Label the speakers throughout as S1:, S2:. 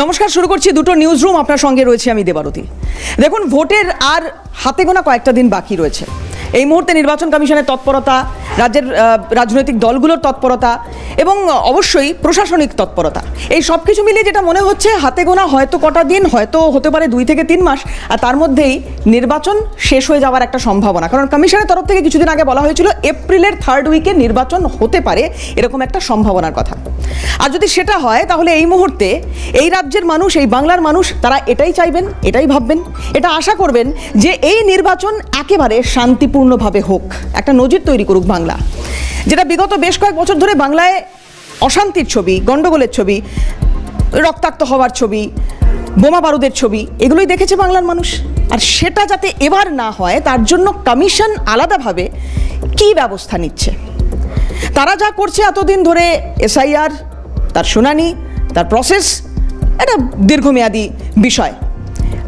S1: নমস্কার, শুরু করছি দুটো নিউজ রুম আপনার সঙ্গে রয়েছে আমি দেবারতী। দেখুন, ভোটের আর হাতে গোনা কয়েকটা দিন বাকি রয়েছে। এই মুহূর্তে নির্বাচন কমিশনের তৎপরতা, রাজ্যের রাজনৈতিক দলগুলোর তৎপরতা এবং অবশ্যই প্রশাসনিক তৎপরতা। এই সব কিছু মিলিয়ে যেটা মনে হচ্ছে, হাতে গোনা হয়তো কটা দিন, হয়তো হতে পারে দুই থেকে তিন মাস, আর তার মধ্যেই নির্বাচন শেষ হয়ে যাওয়ার একটা সম্ভাবনা। কারণ কমিশনের তরফ থেকে কিছুদিন আগে বলা হয়েছিল, এপ্রিলের থার্ড উইকে নির্বাচন হতে পারে, এরকম একটা সম্ভাবনার কথা। আর যদি সেটা হয়, তাহলে এই মুহূর্তে এই রাজ্যের মানুষ, এই বাংলার মানুষ, তারা এটাই চাইবেন, এটাই ভাববেন। এটা আশা করবেন যে এই নির্বাচন একেবারে শান্তিপূর্ণভাবে হোক। একটা নজির তৈরি করুক বাংলা। যেটা বিগত বেশ কয়েক বছর ধরে বাংলায় অশান্তির ছবি, গণ্ডগোলের ছবি, রক্তাক্ত হওয়ার ছবি, বোমা বারুদের ছবি, এগুলোই দেখেছে বাংলার মানুষ। আর সেটা যাতে এবার না হয়, তার জন্য কমিশন আলাদাভাবে কি ব্যবস্থা নিচ্ছে? তারা যা করছে এতদিন ধরে, এসআইআর, তার শুনানি, তার প্রসেস একটা দীর্ঘমেয়াদী বিষয়।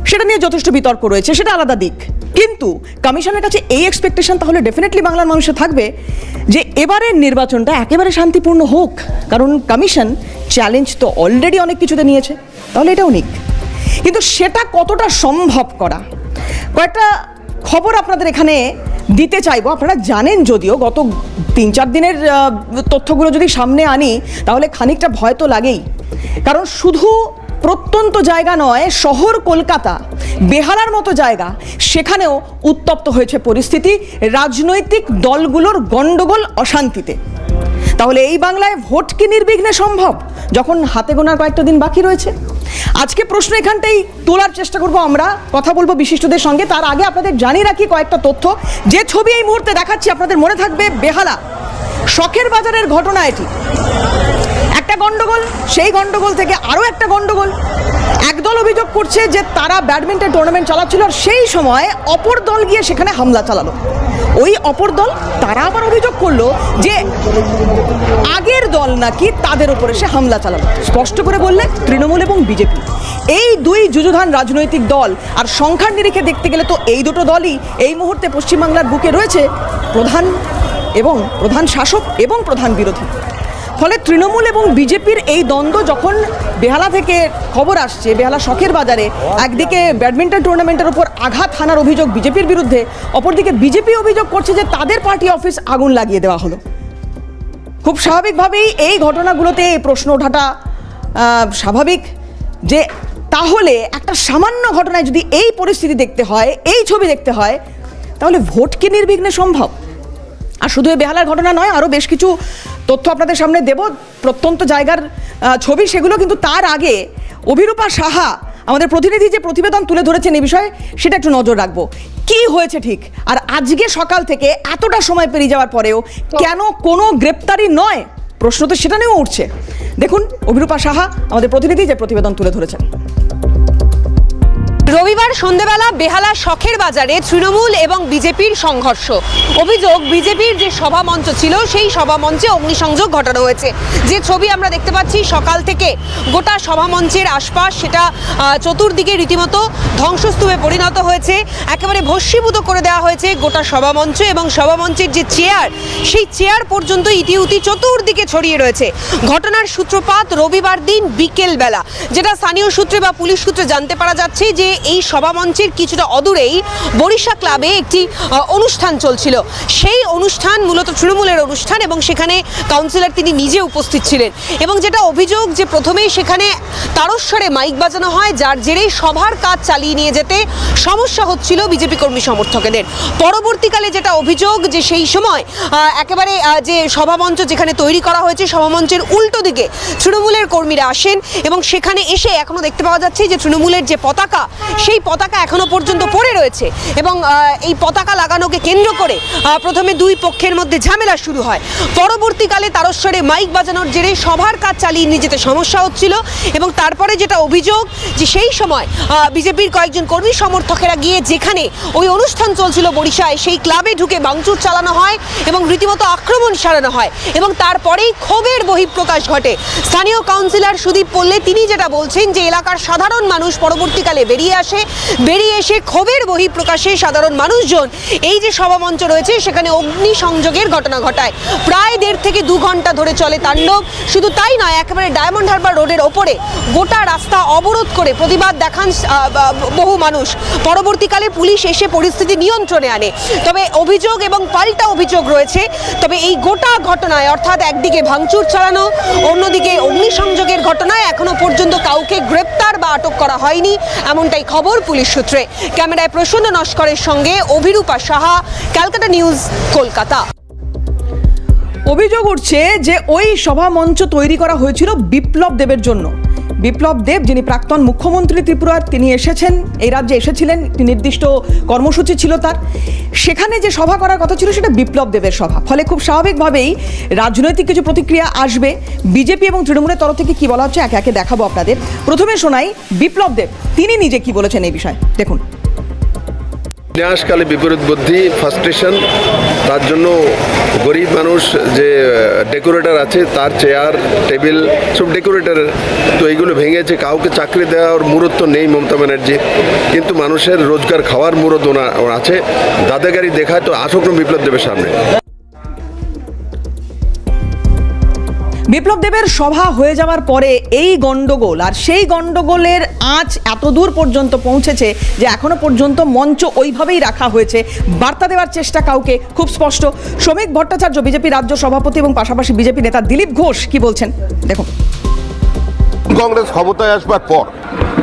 S1: সেটা নিয়ে যথেষ্ট বিতর্ক রয়েছে, সেটা আলাদা দিক। কিন্তু কমিশনের কাছে এই এক্সপেকটেশন তাহলে ডেফিনেটলি বাংলার মানুষের থাকবে যে এবারের নির্বাচনটা একেবারে শান্তিপূর্ণ হোক। কারণ কমিশন চ্যালেঞ্জ তো অলরেডি অনেক কিছুতে নিয়েছে। তাহলে এটাও নিক। কিন্তু সেটা কতটা সম্ভব করা? কয়েকটা খবর আপনাদের এখানে দিতে চাইব। আপনারা জানেন যদিও গত তিন চার দিনের তথ্যগুলো যদি সামনে আনি, তাহলে খানিকটা ভয় তো লাগেই। কারণ শুধু প্রত্যন্ত জায়গা নয়, শহর কলকাতা। বেহালার মতো জায়গা। সেখানেও উত্তপ্ত হয়েছে পরিস্থিতি, রাজনৈতিক দলগুলোর গণ্ডগোল অশান্তিতে। তাহলে এই বাংলায় ভোট কি নির্বিঘ্নে সম্ভব, যখন হাতে গোনার কয়েকটা দিন বাকি রয়েছে? আজকে প্রশ্ন এখানটাই তোলার চেষ্টা করব আমরা, কথা বলব বিশিষ্টদের সঙ্গে। তার আগে আপনাদের জানিয়ে রাখি কয়েকটা তথ্য। যে ছবি এই মুহূর্তে দেখাচ্ছি, আপনাদের মনে থাকবে বেহালা। শখের বাজারের ঘটনা এটি। একটা গন্ডগোল, সেই গন্ডগোল থেকে আরও একটা গন্ডগোল। একদল অভিযোগ করছে যে তারা ব্যাডমিন্টন টুর্নামেন্ট চালাচ্ছিল আর সেই সময় অপর দল গিয়ে সেখানে হামলা চালালো। ওই অপর দল, তারা আবার অভিযোগ করল যে আগের দল নাকি তাদের উপরে সে হামলা চালালো। স্পষ্ট করে বললে তৃণমূল এবং বিজেপি। এই দুই যুযুধান রাজনৈতিক দল আর সংখ্যার নিরিখে দেখতে গেলে তো এই দুটো দলই এই মুহূর্তে পশ্চিমবাংলার বুকে রয়েছে প্রধান এবং প্রধান শাসক এবং প্রধান বিরোধী। ফলে তৃণমূল এবং বিজেপির এই দ্বন্দ্ব যখন বেহালা থেকে খবর আসছে, বেহালা শখের বাজারে, একদিকে ব্যাডমিন্টন টুর্নামেন্টের উপর আঘাত হানার অভিযোগ বিজেপির বিরুদ্ধে, অপরদিকে বিজেপি অভিযোগ করছে যে তাদের পার্টি অফিস আগুন লাগিয়ে দেওয়া হলো। খুব স্বাভাবিকভাবেই এই ঘটনাগুলোতে এই প্রশ্ন ওঠাটা স্বাভাবিক যে তাহলে একটা সামান্য ঘটনায় যদি এই পরিস্থিতি দেখতে হয়, এই ছবি দেখতে হয়, তাহলে ভোট কি নির্বিঘ্নে সম্ভব? আর শুধু এই বেহালার ঘটনা নয় আরও বেশ কিছু তথ্য আপনাদের সামনে দেব। প্রত্যন্ত জায়গার ছবি, সেগুলো কিন্তু তার আগে অভিরূপা সাহা, আমাদের প্রতিনিধি যে প্রতিবেদন তুলে ধরেছেন এই বিষয়ে, সেটা একটু নজর রাখব। কি হয়েছে ঠিক? আর আজকে সকাল থেকে এতটা সময় পেরিয়ে যাওয়ার পরেও কেন কোনো গ্রেপ্তারি নয়? প্রশ্ন তো সেটা নিয়েও উঠছে। দেখুন, অভিরূপা সাহা, আমাদের প্রতিনিধি যে প্রতিবেদন তুলে ধরেছেন।
S2: রবিবার সন্ধেবেলা বেহালা শখের বাজারে তৃণমূল এবং বিজেপির সংঘর্ষ। অভিযোগ, বিজেপির যে সভা মঞ্চ ছিল, সেই সভা মঞ্চে অগ্নিসংযোগ ঘটানো হয়েছে। যে ছবি আমরা দেখতে পাচ্ছি, সকাল থেকে গোটা সভা মঞ্চের আশপাশ, সেটা চতুর্দিকে রীতিমতো ধ্বংসস্তূপে পরিণত হয়েছে। একেবারে ভস্মীভূত করে দেওয়া হয়েছে গোটা সভা মঞ্চ এবং সভা মঞ্চের যে চেয়ার, সেই চেয়ার পর্যন্ত ইতিউতি চতুর্দিকে ছড়িয়ে রয়েছে। ঘটনার সূত্রপাত রবিবার দিন বিকেল বেলা যেটা স্থানীয় সূত্রে বা পুলিশ সূত্রে জানতে পারা যাচ্ছে যে এই সভামঞ্চের কিছুটা অদূরেই বরিশা ক্লাবে একটি অনুষ্ঠান চলছিল। সেই অনুষ্ঠান মূলত তৃণমূলের অনুষ্ঠান এবং সেখানে কাউন্সিলর তিনি নিজে উপস্থিত ছিলেন। এবং যেটা অভিযোগ যে প্রথমেই সেখানে তারস্বরে মাইক বাজানো হয়, যার জেরেই সভার কাজ চালিয়ে নিয়ে যেতে সমস্যা হচ্ছিল বিজেপি কর্মী সমর্থকেদের। পরবর্তীকালে যেটা অভিযোগ যে সেই সময় একেবারে যে সভামঞ্চ যেখানে তৈরি করা হয়েছে, সভামঞ্চের উল্টো দিকে তৃণমূলের কর্মীরা আসেন এবং সেখানে এসে এখনও দেখতে পাওয়া যাচ্ছে যে তৃণমূলের যে পতাকা সেই পতাকা এখনও পর্যন্ত পড়ে রয়েছে এবং এই পতাকা লাগানোকে কেন্দ্র করে প্রথমে দুই পক্ষের মধ্যে ঝামেলা শুরু হয়। পরবর্তীকালে তারস্বরে মাইক বাজানোর জেরে সভার কাজ চালিয়ে নিয়ে যেতে সমস্যা হচ্ছিল এবং তারপরে যেটা অভিযোগ যে সেই সময় বিজেপির কয়েকজন কর্মী সমর্থকেরা গিয়ে যেখানে ওই অনুষ্ঠান চলছিল বরিশায় সেই ক্লাবে ঢুকে ভাঙচুর চালানো হয় এবং রীতিমতো আক্রমণ সারানো হয় এবং তারপরেই ক্ষোভের বহিঃপ্রকাশ ঘটে। স্থানীয় কাউন্সিলর সুদীপ পল্লে তিনি যেটা বলছেন যে, এলাকার সাধারণ মানুষ পরবর্তীকালে বেরিয়ে আসে বহিঃপ্রকাশে বেরিয়ে এসে ক্ষোভের বহিঃপ্রকাশে সাধারণ মানুষজন এই যে সভামঞ্চ রয়েছে, সেখানে অগ্নি সংযোগের ঘটনা ঘটায়। প্রায় দেড় থেকে দু ঘণ্টা ধরে চলে তাণ্ডব। শুধু তাই নয়, একেবারে ডায়মন্ড হারবার রোডের ওপরে গোটা রাস্তা অবরোধ করে প্রতিবাদ দেখান বহু মানুষ। পরবর্তীকালে পুলিশ এসে পরিস্থিতি নিয়ন্ত্রণে আনে। তবে অভিযোগ এবং পাল্টা অভিযোগ রয়েছে। তবে এই গোটা ঘটনায়, অর্থাৎ একদিকে ভাঙচুর চালানো, অন্যদিকে অগ্নিসংযোগের ঘটনায় এখনও পর্যন্ত কাউকে গ্রেপ্তার বা আটক করা হয়নি। এমনটাই খবর পুলিশ সূত্রে। ক্যামেরায় প্রসন্ন নস্করের সঙ্গে অভিরূপা সাহা, ক্যালকাটা নিউজ, কলকাতা।
S1: অভিযোগ উঠছে যে ওই সভা মঞ্চ তৈরি করা হয়েছিল বিপ্লব দেবের জন্য। বিপ্লব দেব, যিনি প্রাক্তন মুখ্যমন্ত্রী ত্রিপুরার, তিনি এসেছেন, এই রাজ্যে এসেছিলেন, নির্দিষ্ট কর্মসূচি ছিল তার। সেখানে যে সভা করার কথা ছিল, সেটা বিপ্লব দেবের সভা। ফলে খুব স্বাভাবিকভাবেই রাজনৈতিক কিছু প্রতিক্রিয়া আসবে। বিজেপি এবং তৃণমূলের তরফ থেকে কি বলা হচ্ছে, একে একে দেখাবো আপনাদের। প্রথমে শোনাই বিপ্লব দেব, তিনি নিজে কি বলেছেন এই বিষয়ে? দেখুন।
S3: বিনাশকালে বিপরীত বুদ্ধি ফার্স্ট্রেশন তার জন্য গরিব মানুষ যে ডেকোরেটর আছে, তার চেয়ার টেবিল সব ডেকোরেটর তো এইগুলো ভেঙেছে, কাউকে চাকরি দেওয়ার মুহূর্ত নেই মমতা ব্যানার্জি কিন্তু মানুষের রোজগার খাওয়ার মুহূর্ত আছে। দাদাগারি দেখায় তো আসক্রম বিপ্লব দেবের সামনে।
S1: বিপ্লব দেবের সভা হয়ে যাওয়ার পরে এই গন্ডগোল আর সেই গন্ডগোলের আঁচ এত দূর পর্যন্ত পৌঁছেছে যে এখনও পর্যন্ত মঞ্চ ওইভাবেই রাখা হয়েছে। বার্তা দেওয়ার চেষ্টা কাউকে, খুব স্পষ্ট। শ্রমিক ভট্টাচার্য, বিজেপি রাজ্য সভাপতি এবং পাশাপাশি বিজেপি নেতা দিলীপ ঘোষ কি বলছেন? দেখুন।
S4: কংগ্রেস ক্ষমতায় আসবার পর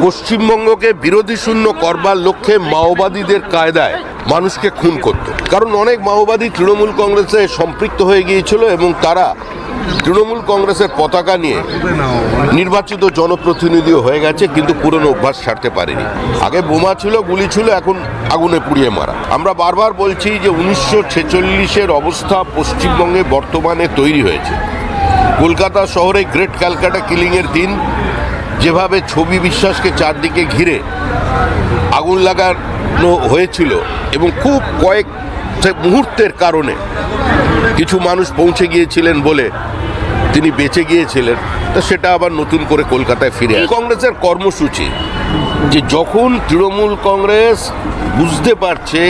S4: পশ্চিমবঙ্গকে বিরোধী শূন্য করবার লক্ষ্যে মাওবাদীদের কায়দায় মানুষকে খুন করত। কারণ অনেক মাওবাদী তৃণমূল কংগ্রেসে সম্পৃক্ত হয়ে গিয়েছিল এবং তারা তৃণমূল কংগ্রেসের পতাকা নিয়ে নির্বাচিত জনপ্রতিনিধিও হয়ে গেছে, কিন্তু পুরনো অভ্যাস ছাড়তে পারেনি। আগে বোমা ছিল, গুলি ছিল, এখন আগুনে পুড়িয়ে মারা। আমরা বারবার বলছি যে উনিশশো ছেচল্লিশের অবস্থা পশ্চিমবঙ্গে বর্তমানে তৈরি হয়েছে। কলকাতা শহরে গ্রেট ক্যালকাটা কিলিংয়ের দিন, যেভাবে ছবি বিশ্বাসকে চারদিকে ঘিরে আগুন লাগানো হয়েছিল এবং খুব কয়েক মুহূর্তের কারণে কিছু মানুষ পৌঁছে গিয়েছিলেন বলে তিনি বেঁচে গিয়েছিলেন, তা সেটা আবার নতুন করে কলকাতায় ফিরে। কংগ্রেসের কর্মসূচি, যে যখন তৃণমূল কংগ্রেস বুঝতে পারছে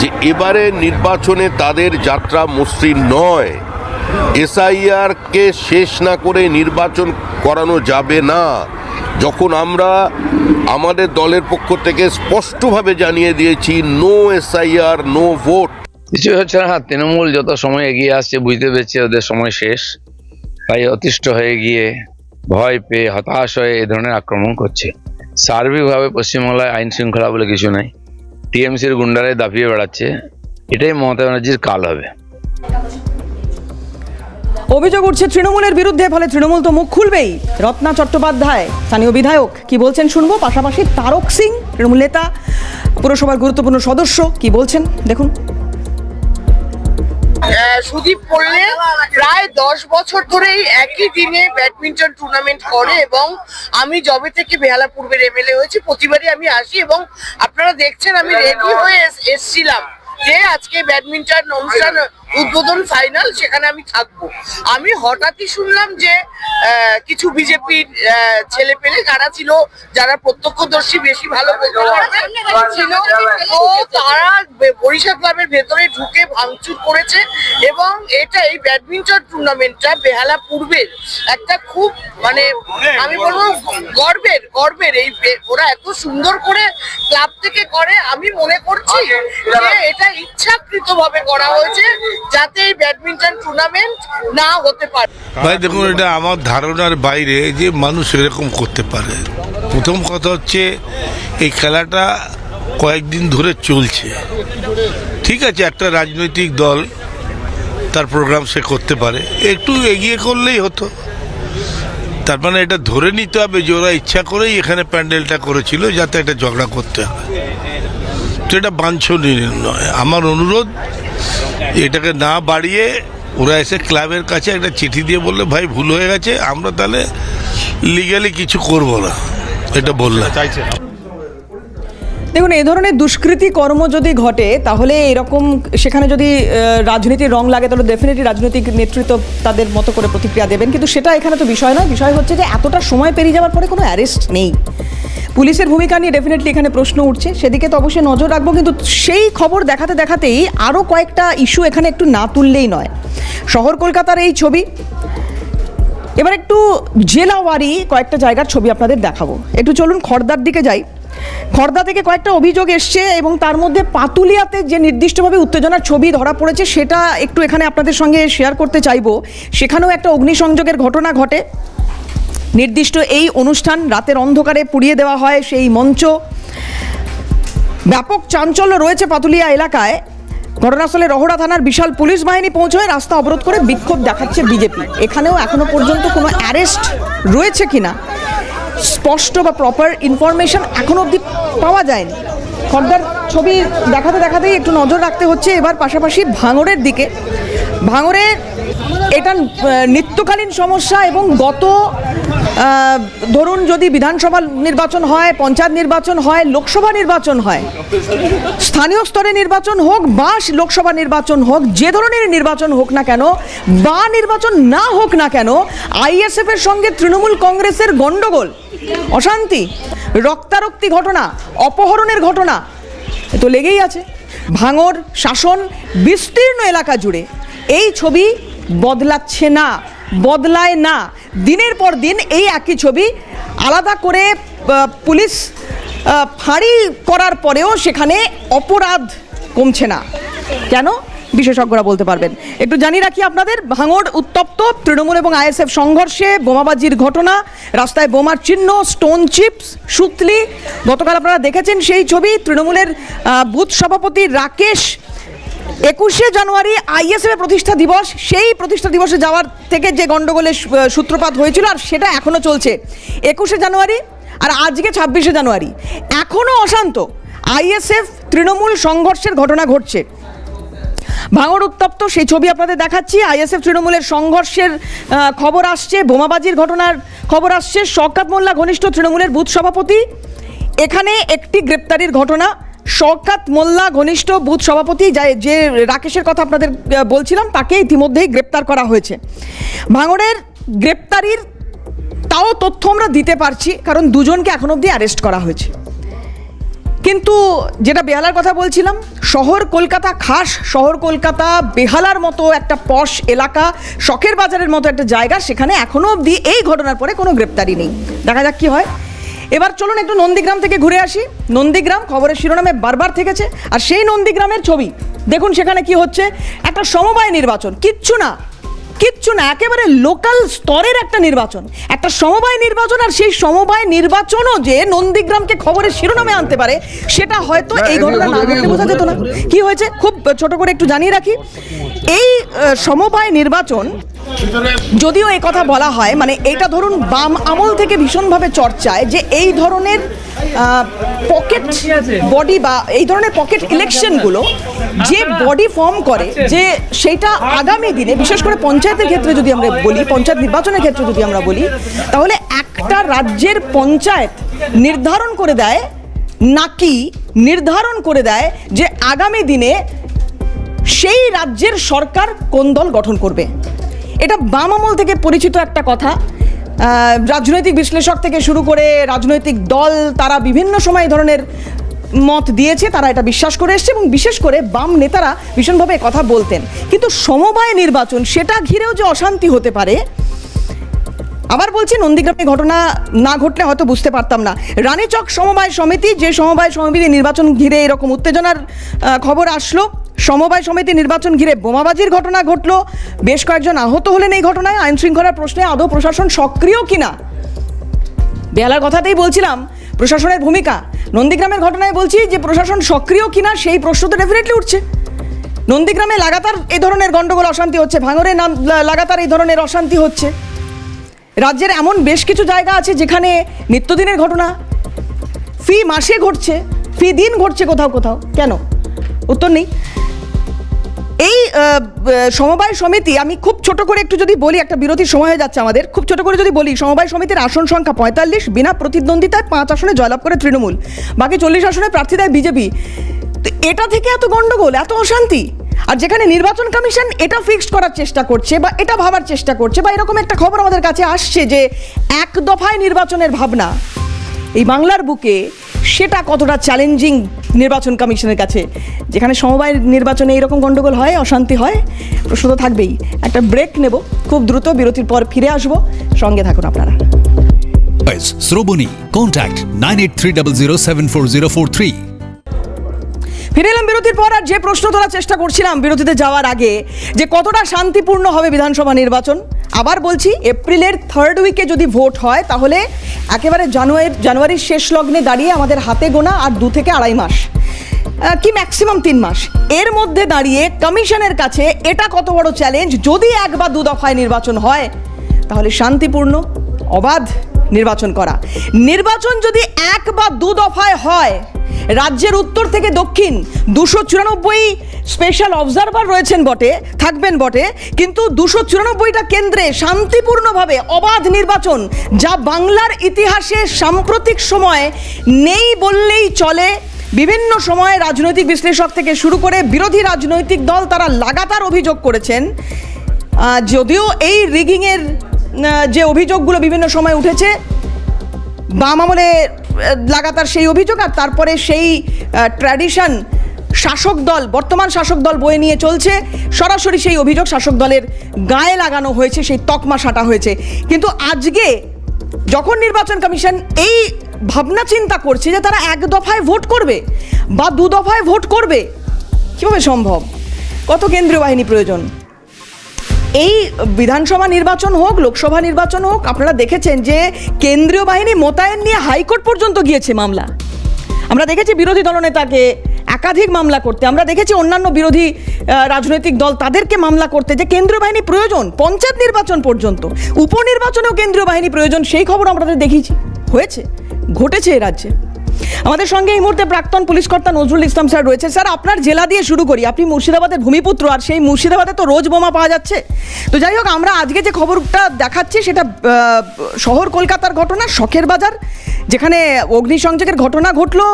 S4: যে এবারে নির্বাচনে তাদের যাত্রা মসৃণ নয়, এসআইআর কে শেষ না করে নির্বাচন করানো যাবে না, যখন আমরা আমাদের দলের পক্ষ থেকে স্পষ্টভাবে জানিয়ে দিয়েছি নো এসআইআর নো ভোট
S5: কিছু হচ্ছে না, তৃণমূল যত সময় এগিয়ে আসছে, বুঝতে পেরেছে ওদের সময় শেষ। তাই অতিষ্ঠ হয়ে গিয়ে ভয় পেয়ে হতাশ হয়ে এই ধরনের আক্রমণ করছে। সার্বিকভাবে পশ্চিমবাংলায় আইন শৃঙ্খলা বলে কিছু নাই। টিএমসির গুন্ডারাই দাপিয়ে বেড়াচ্ছে। এটাই মমতা ব্যানার্জির কাল হবে।
S1: অভিযোগ উঠছে তৃণমূলের বিরুদ্ধে, ফলে তৃণমূল তো মুখ খুলবেই। রত্না চট্টোপাধ্যায়, স্থানীয় বিধায়ক, কি বলছেন শুনব? পাশাপাশি তারক সিং, তৃণমূল নেতা, পুরসভার গুরুত্বপূর্ণ সদস্য, কি বলছেন? দেখুন।
S6: সুদীপ পড়লে প্রায় দশ বছর ধরেই একই দিনে ব্যাডমিন্টন টুর্নামেন্ট করে এবং আমি জবে থেকে বেহালা পূর্বের এমএলএ হয়েছি। প্রতিবারই আমি আসি এবং আপনারা দেখছেন, আমি রেডি হয়ে এস- এসছিলাম যে আজকে ব্যাডমিন্টন অনুষ্ঠান উদ্বোধন ফাইনাল সেখানে আমি থাকব। আমি হঠাৎই শুনলাম যে আহ, কিছু বিজেপির ছেলে পেলে কারা ছিল যারা প্রত্যক্ষদর্শী বেশি ভালো ছিল ও তারা বরিশাল ক্লাবের ভেতরে ঢুকে ভাঙচুর করেছে এবং এটা এই ব্যাডমিন্টন টুর্নামেন্টটা বেহালা পূর্বের একটা খুব মানে আমি বলব গর্বের গর্বের এই ওরা এত সুন্দর করে ক্লাব থেকে করে আমি মনে করছি যে এটা ইচ্ছাকৃত ভাবে করা হয়েছে। যাতে এই ব্যাডমিন্টন টুর্নামেন্ট না হতে পারে।
S7: ভাই, দেখুন, এটা আমার ধারণার বাইরে যে মানুষ এরকম করতে পারে। প্রথম কথা হচ্ছে, এই খেলাটা কয়েকদিন ধরে চলছে। ঠিক আছে, একটা রাজনৈতিক দল তার প্রোগ্রাম সে করতে পারে। একটু এগিয়ে করলেই হতো। তার মানে এটা ধরে নিতে হবে যে ওরা ইচ্ছা করেই এখানে প্যান্ডেলটা করেছিল, যাতে এটা ঝগড়া করতে হবে। তো এটা বাঞ্ছনীয় নয়। আমার অনুরোধ এটাকে না বাড়িয়ে ওরা এসে ক্লাবের কাছে একটা চিঠি দিয়ে বললে, ভাই, ভুল হয়ে গেছে, আমরা তাহলে লিগালি কিছু করব না। এটা বললাম।
S1: দেখুন এই ধরনের দুষ্কৃতি কর্ম যদি ঘটে, তাহলে এরকম সেখানে যদি রাজনীতির রং লাগে, তাহলে ডেফিনেটলি রাজনৈতিক নেতৃত্ব তাদের মতো করে প্রতিক্রিয়া দেবেন। কিন্তু সেটা এখানে তো বিষয় নয়। বিষয় হচ্ছে যে, এতটা সময় পেরিয়ে যাওয়ার পরে কোনো অ্যারেস্ট নেই। পুলিশের ভূমিকা নিয়ে ডেফিনেটলি এখানে প্রশ্ন উঠছে। সেদিকে তো অবশ্যই নজর রাখব, কিন্তু সেই খবর দেখাতে দেখাতেই আরও কয়েকটা ইস্যু এখানে একটু না তুললেই নয়। শহর কলকাতার এই ছবি। এবার একটু জেলাওয়ারি কয়েকটা জায়গার ছবি আপনাদের দেখাবো। একটু চলুন খড়দার দিকে যাই। খড়দা থেকে কয়েকটা অভিযোগ এসছে এবং তার মধ্যে পাতুলিয়াতে যে নির্দিষ্টভাবে উত্তেজনার ছবি ধরা পড়েছে, সেটা একটু এখানে আপনাদের সঙ্গে শেয়ার করতে চাইব। সেখানেও একটা অগ্নিসংযোগের ঘটনা ঘটে। নির্দিষ্ট এই অনুষ্ঠান রাতের অন্ধকারে পুড়িয়ে দেওয়া হয় সেই মঞ্চ। ব্যাপক চাঞ্চল্য রয়েছে পাতুলিয়া এলাকায়। ঘটনাস্থলে রহড়া থানার বিশাল পুলিশ বাহিনী পৌঁছয়, রাস্তা অবরোধ করে বিক্ষোভ দেখাচ্ছে বিজেপি। এখানেও এখনও পর্যন্ত কোনো অ্যারেস্ট রয়েছে কিনা? স্পষ্ট বা প্রপার ইনফরমেশন এখনও অবধি পাওয়া যায়নি। খর্দার ছবি দেখাতে দেখাতেই একটু নজর রাখতে হচ্ছে। এবার পাশাপাশি ভাঙড়ের দিকে। ভাঙড়ে এটা নিত্যকালীন সমস্যা এবং গত ধরুন যদি বিধানসভা নির্বাচন হয়, পঞ্চায়েত নির্বাচন হয়, লোকসভা নির্বাচন হয়, স্থানীয় স্তরে নির্বাচন হোক বা লোকসভা নির্বাচন হোক, যে ধরনের নির্বাচন হোক না কেন, বা নির্বাচন না হোক না কেন আইএসএফ এর সঙ্গে তৃণমূল কংগ্রেসের গন্ডগোল অশান্তি, রক্তারক্তি ঘটনা, অপহরণের ঘটনা তো লেগেই আছে। ভাঙর, শাসন, বিস্তীর্ণ এলাকা জুড়ে এই ছবি বদলাচ্ছে না, বদলায় না। দিনের পর দিন এই একই ছবি আলাদা করে পুলিশ ফাঁড়ি করার পরেও সেখানে অপরাধ কমছে না। কেন? বিশেষজ্ঞরা বলতে পারবেন। একটু জানিয়ে রাখি আপনাদের ভাঙড় উত্তপ্ত তৃণমূল এবং আইএসএফ সংঘর্ষে বোমাবাজির ঘটনা রাস্তায় বোমার চিহ্ন স্টোন চিপস সুতলি গতকাল আপনারা দেখেছেন সেই ছবি তৃণমূলের বুথ সভাপতি রাকেশ একুশে জানুয়ারি আইএসএফ প্রতিষ্ঠা দিবস সেই প্রতিষ্ঠা দিবসে যাওয়ার থেকে যে আহ, সূত্রপাত হয়েছিল আর সেটা এখনও চলছে। একুশে জানুয়ারি আর আজকে ছাব্বিশে জানুয়ারি। এখনও অশান্ত। আইএসএফ তৃণমূল সংঘর্ষের ঘটনা ঘটছে। ভাঙড় উত্তপ্ত, সেই ছবি আপনাদের দেখাচ্ছি। আইএসএফ তৃণমূলের সংঘর্ষের খবর আসছে, বোমাবাজির ঘটনার খবর আসছে। শওকাত মোল্লা ঘনিষ্ঠ তৃণমূলের বুথ সভাপতি। এখানে একটি গ্রেপ্তারির ঘটনা। শওকাত মোল্লা ঘনিষ্ঠ বুথ সভাপতি যা- যে রাকেশের কথা আপনাদের বলছিলাম, তাকে ইতিমধ্যেই গ্রেপ্তার করা হয়েছে। ভাঙড়ের গ্রেপ্তারির তাও তথ্য আমরা দিতে পারছি, কারণ দুজনকে এখন অবধি অ্যারেস্ট করা হয়েছে। কিন্তু যেটা বেহালার কথা বলছিলাম, শহর কলকাতা খাস, শহর কলকাতা বেহালার মতো একটা পশ এলাকা, শখের বাজারের মতো একটা জায়গা, সেখানে এখনও অবধি এই ঘটনার পরে কোনো গ্রেপ্তারি নেই। দেখা যাক কি হয়। এবার চলুন একটু নন্দীগ্রাম থেকে ঘুরে আসি। নন্দীগ্রাম খবরের শিরোনামে বারবার থেকেছে, আর সেই নন্দীগ্রামের ছবি, দেখুন সেখানে কি হচ্ছে। একটা সমবায় নির্বাচন, কিচ্ছু না। কিচ্ছু না একেবারে লোকাল স্তরের একটা নির্বাচন। একটা সমবায় নির্বাচন আর সেই সমবায় নির্বাচনও যে নন্দীগ্রামকে খবরের শিরোনামে আনতে পারে সেটা হয়তো এই ঘটনা না ঘটলে বোঝা যেত না। কি হয়েছে? খুব ছোট করে একটু জানিয়ে রাখি। এই সমবায় নির্বাচন যদিও কথা বলা হয় মানে এটা ধরুন বাম আমল থেকে ভীষণভাবে চর্চায় যে এই ধরনের পকেট বডি বা এই ধরনের পকেট ইলেকশনগুলো যে বডি ফর্ম করে, যে সেইটা আগামী দিনে, বিশেষ করে পঞ্চায়েতের ক্ষেত্রে যদি আমরা বলি, পঞ্চায়েত নির্বাচনের ক্ষেত্রে যদি আমরা বলি, তাহলে একটা রাজ্যের পঞ্চায়েত নির্ধারণ করে দেয়, নাকি নির্ধারণ করে দেয় যে আগামী দিনে সেই রাজ্যের সরকার কোন দল গঠন করবে? এটা বাম আমল থেকে পরিচিত একটা কথা। রাজনৈতিক বিশ্লেষক থেকে শুরু করে রাজনৈতিক দল, তারা বিভিন্ন সময় ধরনের মত দিয়েছে, তারা এটা বিশ্বাস করে এসছে এবং বিশেষ করে বাম নেতারা ভীষণভাবে কথা বলতেন। কিন্তু সমবায় নির্বাচন, সেটা ঘিরেও যে অশান্তি হতে পারে, আবার বলছি, নন্দীগ্রামে ঘটনা না ঘটলে হয়তো বুঝতে পারতাম না। রানীচক সমবায় সমিতি, যে সমবায় সমিতি নির্বাচন ঘিরে এরকম উত্তেজনার খবর আসলো সমবায় সমিতি নির্বাচন ঘিরে বোমাবাজির ঘটনা ঘটলো। বেশ কয়েকজন আহত হলেন এই ঘটনায়। আইন শৃঙ্খলার প্রশ্নে আদৌ প্রশাসন সক্রিয় কিনা? বেহালার কথাতেই বলছিলাম, প্রশাসনের ভূমিকা। নন্দীগ্রামের ঘটনায় বলছি যে, প্রশাসন সক্রিয় কিনা সেই প্রশ্ন তো ডেফিনেটলি উঠছে। নন্দীগ্রামে লাগাতার এই ধরনের গন্ডগোল, অশান্তি হচ্ছে। ভাঙরে নাম লাগাতার এই ধরনের অশান্তি হচ্ছে। রাজ্যের এমন বেশ কিছু জায়গা আছে যেখানে নিত্যদিনের ঘটনা। ফি মাসে ঘটছে, ফি দিন ঘটছে কোথাও কোথাও। কেন? উত্তর নেই। এই সমবায় সমিতি, আমি খুব ছোট করে একটু যদি বলি, একটা বিরতির সময় হয়ে যাচ্ছে আমাদের, খুব ছোট করে যদি বলি, সমবায় সমিতির আসন সংখ্যা পঁয়তাল্লিশ, বিনা প্রতিদ্বন্দ্বিতায় পাঁচ আসনে জয়লাভ করে তৃণমূল, বাকি চল্লিশ আসনে প্রার্থী দেয় বিজেপি। তো এটা থেকে এত গণ্ডগোল এত অশান্তি? আর যেখানে নির্বাচন কমিশন এটা ফিক্সড করার চেষ্টা করছে, বা এটা ভাবার চেষ্টা করছে, বা এরকম একটা খবর আমাদের কাছে আসছে যে এক দফায় নির্বাচনের ভাবনা, এই বাংলার বুকে সেটা কতটা চ্যালেঞ্জিং নির্বাচন কমিশনের কাছে যেখানে সমবায় নির্বাচনে এরকম গণ্ডগোল হয়, অশান্তি হয়, প্রশ্ন তো থাকবেই একটা ব্রেক নেব, খুব দ্রুত বিরতির পর ফিরে আসব সঙ্গে থাকুন আপনারা
S8: Sroboni. Contact 9830074043.
S1: ফিরে এলাম বিরতির পর আর যে প্রশ্ন তোলার চেষ্টা করছিলাম বিরতিতে যাওয়ার আগে যে কতটা শান্তিপূর্ণ হবে বিধানসভা নির্বাচন, আবার বলছি এপ্রিলের থার্ড উইকে যদি ভোট হয়, তাহলে একেবারে জানুয়ারি, জানুয়ারির শেষ লগ্নে দাঁড়িয়ে আমাদের হাতে গোনা আর দু থেকে আড়াই মাস। কি ম্যাক্সিমাম তিন মাস? এর মধ্যে দাঁড়িয়ে কমিশনের কাছে এটা কত বড় চ্যালেঞ্জ যদি এক বা দু দফায় নির্বাচন হয়, তাহলে শান্তিপূর্ণ, অবাধ নির্বাচন করা। নির্বাচন যদি এক বা দু দফায় হয় রাজ্যের উত্তর থেকে দক্ষিণ। দুশো চুরানব্বই স্পেশাল অবজারভার রয়েছেন বটে, থাকবেন বটে, কিন্তু দুশো চুরানব্বইটা কেন্দ্রে শান্তিপূর্ণভাবে অবাধ নির্বাচন, যা বাংলার ইতিহাসে সাম্প্রতিক সময়ে নেই বললেই চলে। বিভিন্ন সময়ে রাজনৈতিক বিশ্লেষক থেকে শুরু করে বিরোধী রাজনৈতিক দল তারা লাগাতার অভিযোগ করেছেন। যদিও এই রিগিংয়ের যে অভিযোগগুলো বিভিন্ন সময় উঠেছে, বাম আমলে লাগাতার সেই অভিযোগ আর তারপরে সেই ট্র্যাডিশন শাসক দল, বর্তমান শাসক দল বয়ে নিয়ে চলছে। সরাসরি সেই অভিযোগ শাসক দলের গায়ে লাগানো হয়েছে, সেই তকমা সাটা হয়েছে। কিন্তু আজকে যখন নির্বাচন কমিশন এই ভাবনা চিন্তা করছে যে তারা এক দফায় ভোট করবে বা দু দফায় ভোট করবে, কীভাবে সম্ভব? কত কেন্দ্রীয় বাহিনী প্রয়োজন? এই বিধানসভা নির্বাচন হোক, লোকসভা নির্বাচন হোক, আপনারা দেখেছেন যে কেন্দ্রীয় বাহিনী মোতায়েন নিয়ে হাইকোর্ট পর্যন্ত গিয়েছে মামলা। আমরা দেখেছি বিরোধী দলনেতাকে একাধিক মামলা করতে, আমরা দেখেছি অন্যান্য বিরোধী রাজনৈতিক দল তাদেরকে মামলা করতে যে কেন্দ্রীয় বাহিনী প্রয়োজন, পঞ্চায়েত নির্বাচন পর্যন্ত। উপনির্বাচনেও কেন্দ্রীয় বাহিনী প্রয়োজন, সেই খবর আমরা দেখিয়েছি। হয়েছে, ঘটেছে এ রাজ্যে। আমাদের সঙ্গে এই মুহূর্তে প্রাক্তন পুলিশ কর্তা নজরুল ইসলাম স্যার রয়েছে। স্যার, আপনার জেলা দিয়ে শুরু করি। আপনি মুর্শিদাবাদের ভূমিপুত্র, আর সেই মুর্শিদাবাদে তো রোজ বোমা পাওয়া যাচ্ছে। তো যাই হোক, আমরা আজকে যে খবরটা দেখাচ্ছি, সেটা শহর কলকাতার ঘটনা, শখের বাজার, যেখানে অগ্নিসংযোগের ঘটনা ঘটলো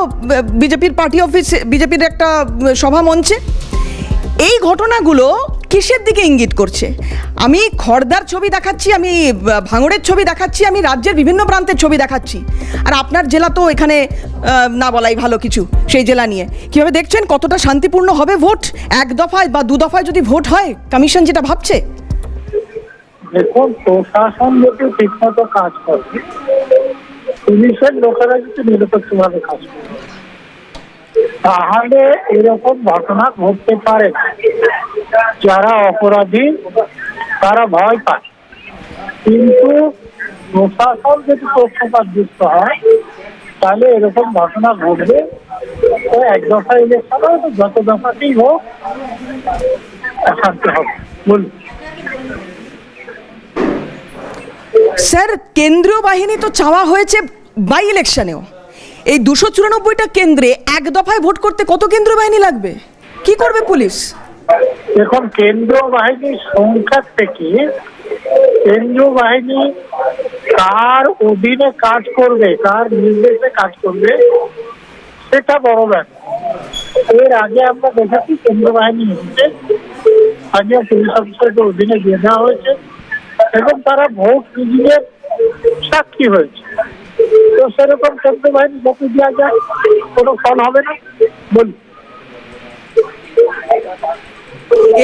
S1: বিজেপির পার্টি অফিস, বিজেপির একটা সভা মঞ্চে। এই ঘটনাগুলো কিসের দিকে ইঙ্গিত করছে? আমি খড়দার ছবি দেখাচ্ছি, আমি ভাঙড়ের ছবি দেখাচ্ছি, আমি রাজ্যের বিভিন্ন প্রান্তের ছবি দেখাচ্ছি। আর আপনার জেলা তো এখানে না বলাই ভালো কিছু সেই জেলা নিয়ে। কীভাবে দেখছেন কতটা শান্তিপূর্ণ হবে ভোট? এক দফায় বা দু দফায় যদি ভোট হয়, কমিশন যেটা ভাবছে?
S9: দেখুন, প্রশাসন যদি ঠিকমতো কাজ করে, পুলিশের লোকেরা যদি নিরপেক্ষভাবে কাজ করে তাহলে এরকম ঘটনা ঘটতে পারে। যারা অপরাধী, তারা ভয় পায়। কিন্তু প্রশাসন যদি পক্ষপাত যুক্ত হয়, তাহলে এরকম ঘটনা ঘটবে। তো এক দফা ইলেকশন হবে তো যত দফাতেই হোক, শান্তি হবে। বলুন।
S1: স্যার, কেন্দ্রীয় বাহিনী তো চাওয়া হয়েছে বাই ইলেকশনেও এই দুশো চুরানব্বইটা কেন্দ্রে এক দফায় ভোট করতে কত কেন্দ্রীয় বাহিনী লাগবে? কি করবে পুলিশ?
S9: এখন কেন্দ্রীয় বাহিনীর সংখ্যা থেকে কেন্দ্রীয় বাহিনী কার অধীনে কাজ করবে, কার নির্দেশে কাজ করবে, সেটা বড় ব্যাপার। এর আগে আমরা দেখেছি কেন্দ্রীয় বাহিনী এসেছে, স্থানীয় পুলিশ অফিসারকে অধীনে দিয়ে দেওয়া হয়েছে, এবং তারা ভোট বিজয়ের সাক্ষী হয়েছে। তো সেরকম দেওয়া যায় কোনো ফল হবে না। বলুন।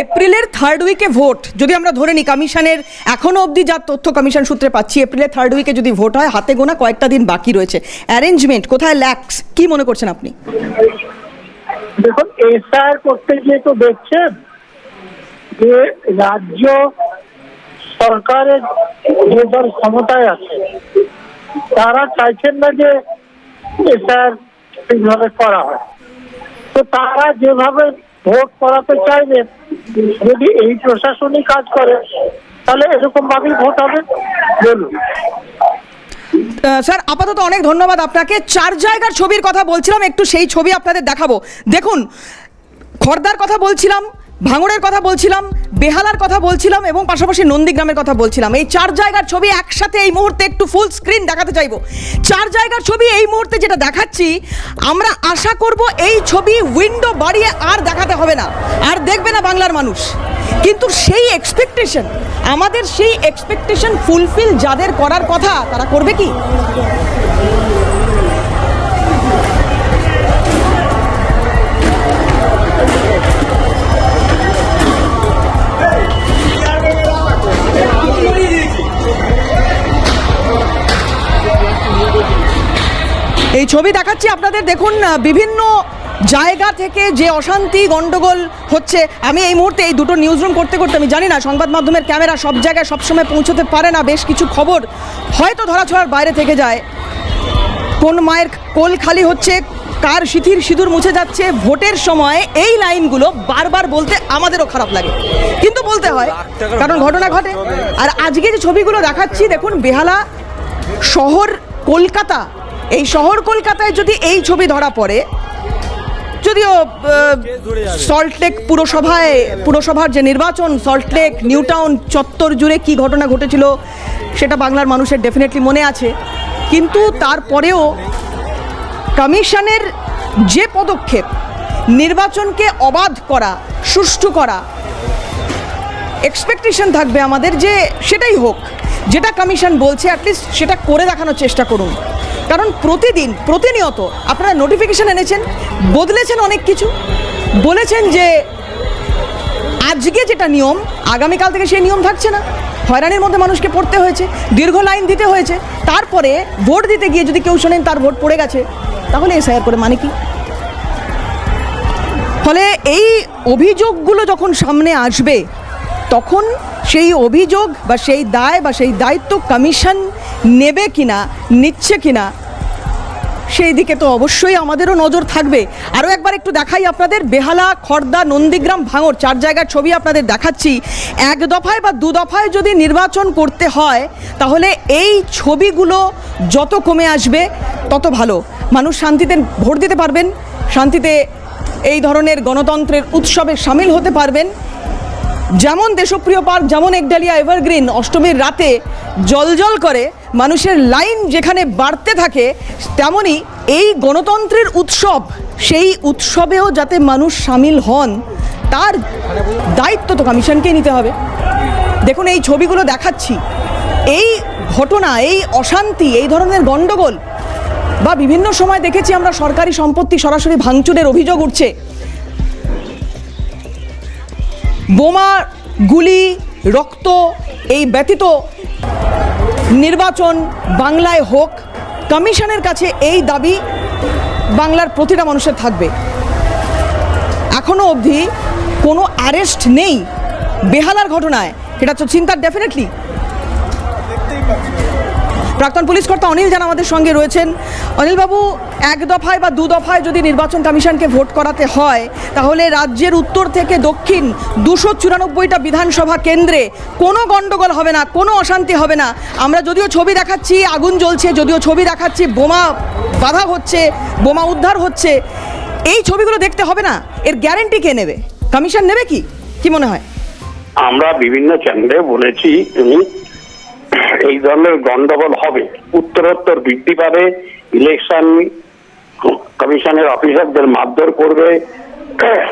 S1: এপ্রিলের থার্ড উইকে ভোট যদি আমরা ধরে নিই কমিশনের এখনও অবধি যা তথ্য কমিশন সূত্রে পাচ্ছি এপ্রিলের থার্ড উইকে যদি ভোট হয় হাতে গোনা কয়েকটা দিন বাকি রয়েছে। অ্যারেঞ্জমেন্ট কোথায় ল্যাক্স কি মনে করছেন আপনি?
S9: দেখুন এসআর করতে গিয়ে তো দেখছেন যে রাজ্য সরকারের যে দল ক্ষমতায় আছে তারা চাইছেন না যে এসআর ঠিকভাবে করা হয়। তো তারা যেভাবে ভোট করাতে চাইবে, যদি এই প্রশাসনিক কাজ করে, তাহলে এরকম ভাবেই ভোট হবে? বলুন।
S1: স্যার, আপাতত অনেক ধন্যবাদ আপনাকে। চার জায়গার ছবির কথা বলছিলাম, একটু সেই ছবি আপনাদের দেখাবো। দেখুন, খর্দার কথা বলছিলাম, ভাঙড়ের কথা বলছিলাম বেহালার কথা বলছিলাম এবং পাশাপাশি নন্দীগ্রামের কথা বলছিলাম। এই চার জায়গার ছবি একসাথে এই মুহূর্তে একটু ফুল স্ক্রিন দেখাতে চাইব। চার জায়গার ছবি এই মুহূর্তে যেটা দেখাচ্ছি, আমরা আশা করব এই ছবি উইন্ডো বাড়িয়ে আর দেখাতে হবে না। আর দেখবে না বাংলার মানুষ। কিন্তু সেই এক্সপেকটেশন আমাদের সেই এক্সপেকটেশন ফুলফিল যাদের করার কথা, তারা করবে কি? ছবি দেখাচ্ছি আপনাদের। দেখুন বিভিন্ন জায়গা থেকে যে অশান্তি গন্ডগোল হচ্ছে, আমি এই মুহূর্তে এই দুটো নিউজ রুম করতে করতে, আমি জানি না, সংবাদ মাধ্যমের ক্যামেরা সব জায়গায় সবসময় পৌঁছতে পারে না, বেশ কিছু খবর হয়তো ধরাছোঁয়ার বাইরে থেকে যায়। কোন মায়ের কোল খালি হচ্ছে, কার সিথির সিঁদুর মুছে যাচ্ছে, ভোটের সময় এই লাইনগুলো বারবার বলতে আমাদেরও খারাপ লাগে। কিন্তু বলতে হয়, কারণ ঘটনা ঘটে। আর আজকে যে ছবিগুলো দেখাচ্ছি, দেখুন, বেহালা শহর কলকাতা এই শহর কলকাতায় যদি এই ছবি ধরা পড়ে, যদিও সল্টলেক পুরসভায়, পুরসভার যে নির্বাচন সল্টলেক নিউটাউন চত্বর জুড়ে কি ঘটনা ঘটেছিল সেটা বাংলার মানুষের ডেফিনেটলি মনে আছে। কিন্তু তারপরেও কমিশনের যে পদক্ষেপ, নির্বাচনকে অবাধ করা, সুষ্ঠু করা এক্সপেকটেশন থাকবে আমাদের যে সেটাই হোক, যেটা কমিশন বলছে অ্যাটলিস্ট সেটা করে দেখানোর চেষ্টা করুন। কারণ প্রতিদিন, প্রতিনিয়ত আপনারা নোটিফিকেশন এনেছেন, বদলেছেন অনেক কিছু, বলেছেন যে আজকে যেটা নিয়ম, আগামীকাল থেকে সেই নিয়ম থাকছে না। হয়রানির মধ্যে মানুষকে পড়তে হয়েছে, দীর্ঘ লাইন দিতে হয়েছে। তারপরে ভোট দিতে গিয়ে যদি কেউ শোনেন তার ভোট পড়ে গেছে, তাহলে এসআইআর করে মানে কি? ফলে এই অভিযোগগুলো যখন সামনে আসবে তখন সেই অভিযোগ বা সেই দায় বা সেই দায়িত্ব কমিশন নেবে কিনা, নিচ্ছে কিনা, সেই দিকে তো অবশ্যই আমাদেরও নজর থাকবে। আরও একবার একটু দেখাই আপনাদের, বেহালা, খর্দা, নন্দীগ্রাম, ভাঙর, চার জায়গার ছবি আপনাদের দেখাচ্ছি। এক দফায় বা দু দফায় যদি নির্বাচন করতে হয়, তাহলে এই ছবিগুলো যত কমে আসবে, তত ভালো। মানুষ শান্তিতে ভোট দিতে পারবেন, শান্তিতে এই ধরনের গণতন্ত্রের উৎসবে সামিল হতে পারবেন। যেমন দেশপ্রিয় পার্ক, যেমন একডালিয়া এভারগ্রিন, অষ্টমীর রাতে জলজল করে, মানুষের লাইন যেখানে বাড়তে থাকে, তেমনি এই গণতন্ত্রের উৎসব, সেই উৎসবেও যাতে মানুষ সামিল হন, তার দায়িত্ব তো কমিশনকেই নিতে হবে। দেখুন, এই ছবিগুলো দেখাচ্ছি। এই ঘটনা, এই অশান্তি, এই ধরনের গণ্ডগোল, বা বিভিন্ন সময় দেখেছি আমরা সরকারি সম্পত্তি সরাসরি ভাঙচুরের অভিযোগ উঠছে। বোমা, গুলি, রক্ত, এই ব্যতীত নির্বাচন বাংলায় হোক, কমিশনের কাছে এই দাবি বাংলার প্রতিটা মানুষের থাকবে। এখনও অবধি কোনো অ্যারেস্ট নেই বেহালার ঘটনায়। এটা তো চিন্তার ডেফিনেটলি প্রাক্তন পুলিশ কর্তা অনিল জান আমাদের সঙ্গে রয়েছেন। অনিলবাবু, এক দফায় বা দু দফায় যদি নির্বাচন কমিশনকে ভোট করাতে হয়, তাহলে রাজ্যের উত্তর থেকে দক্ষিণ দুশো চুরানব্বইটা বিধানসভা কেন্দ্রে কোনো গণ্ডগোল হবে না, কোনো অশান্তি হবে না। আমরা যদিও ছবি দেখাচ্ছি, আগুন জ্বলছে, যদিও ছবি দেখাচ্ছি, বোমা বাধা হচ্ছে, বোমা উদ্ধার হচ্ছে, এই ছবিগুলো দেখতে হবে না? এর গ্যারেন্টি কে নেবে? কমিশন নেবে কি? কি মনে হয়?
S10: আমরা বিভিন্ন চ্যানেলে বলেছি এই ধরনের গন্ডগোল হবে। উত্তরোত্তর বৃদ্ধি পাবে ইলেকশন কমিশনের অফিসারদের মারধর করবে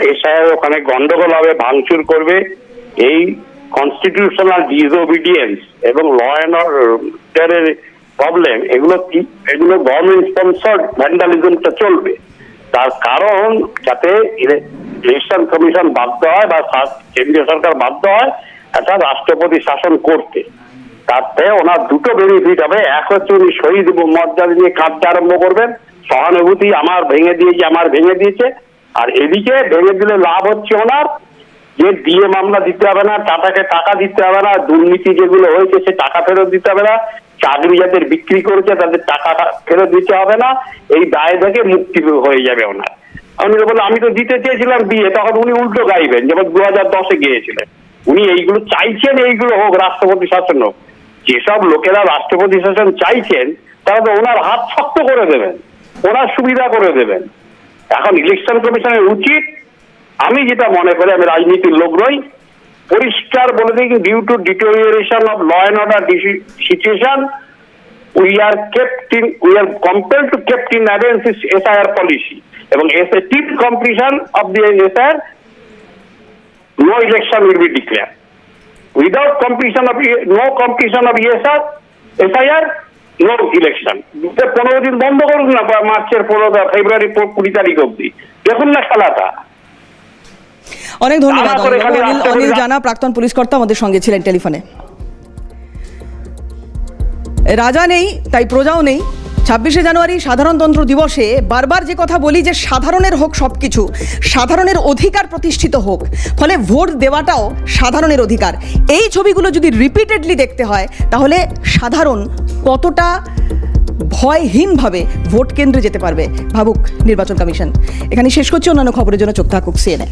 S10: এছাড়াও ওখানে গন্ডগোল হবে, ভাঙচুর করবে। এই কনস্টিটিউশনাল ডিসওবিডিয়েন্স এবং ল অ্যান্ড অর্ডারের প্রবলেম এগুলো কি- এগুলো গভর্নমেন্ট স্পন্সর্ড ভ্যান্ডালিজমটা চলবে। তার কারণ যাতে ইলেকশন কমিশন বাধ্য হয় বা কেন্দ্রীয় সরকার বাধ্য হয়, একটা রাষ্ট্রপতি শাসন করতে। তাতে ওনার দুটো বেনিফিট হবে। এক হচ্ছে উনি শহীদ মর্যাদা নিয়ে কাঁদতে আরম্ভ করবেন। সহানুভূতি আমার ভেঙে দিয়েছে, আমার ভেঙে দিয়েছে। আর এদিকে ভেঙে দিলে লাভ হচ্ছে ওনার। যে দিয়ে মামলা দিতে হবে না টাটাকে টাকা দিতে হবে না, দুর্নীতি যেগুলো হয়েছে সে টাকা ফেরত দিতে হবে না। চাকরি যাদের বিক্রি করেছে তাদের টাকা ফেরত দিতে হবে না। এই দায় থেকে মুক্তি হয়ে যাবে ওনার। তো বলল আমি তো দিতে চেয়েছিলাম বিয়ে, তখন উনি উল্টো গাইবেন, যেমন দু হাজার দশে গিয়েছিলেন। উনি এইগুলো চাইছেন, এইগুলো হোক, রাষ্ট্রপতি শাসন হোক। যেসব লোকেরা রাষ্ট্রপতি শাসন চাইছেন, তারা তো ওনার হাত শক্ত করে দেবেন, ওনার সুবিধা করে দেবেন এখন ইলেকশন কমিশনের উচিত, আমি যেটা মনে করি, আমি রাজনীতির লোক নই, পরিষ্কার বলে দিই due to deterioration of law and order situation we are kept in we are compel to kept in abeyance SIR policy এবং as a tip competition of the SIR no election will be declared. Without completion of no completion of ESR, SIR, no election. দুটো পনেরো দিন বন্ধ করুন না মার্চের পনেরো ফেব্রুয়ারি কুড়ি তারিখ অব্দি দেখুন না খেলাটা।
S1: অনেক ধন্যবাদ অনিল জানা প্রাক্তন পুলিশ কর্তা আমাদের সঙ্গে ছিলেন টেলিফোনে। রাজা নেই তাই প্রজাও নেই। ছাব্বিশে জানুয়ারি সাধারণতন্ত্র দিবসে বারবার যে কথা বলি যে সাধারণের হোক সব কিছু সাধারণের অধিকার প্রতিষ্ঠিত হোক, ফলে ভোট দেওয়াটাও সাধারণের অধিকার। এই ছবিগুলো যদি রিপিটেডলি দেখতে হয়, তাহলে সাধারণ কতটা ভয়হীনভাবে ভোট কেন্দ্রে যেতে পারবে? ভাবুক নির্বাচন কমিশন। এখানে শেষ করছি, অন্যান্য খবরের জন্য চোখ থাকুক সিএনএ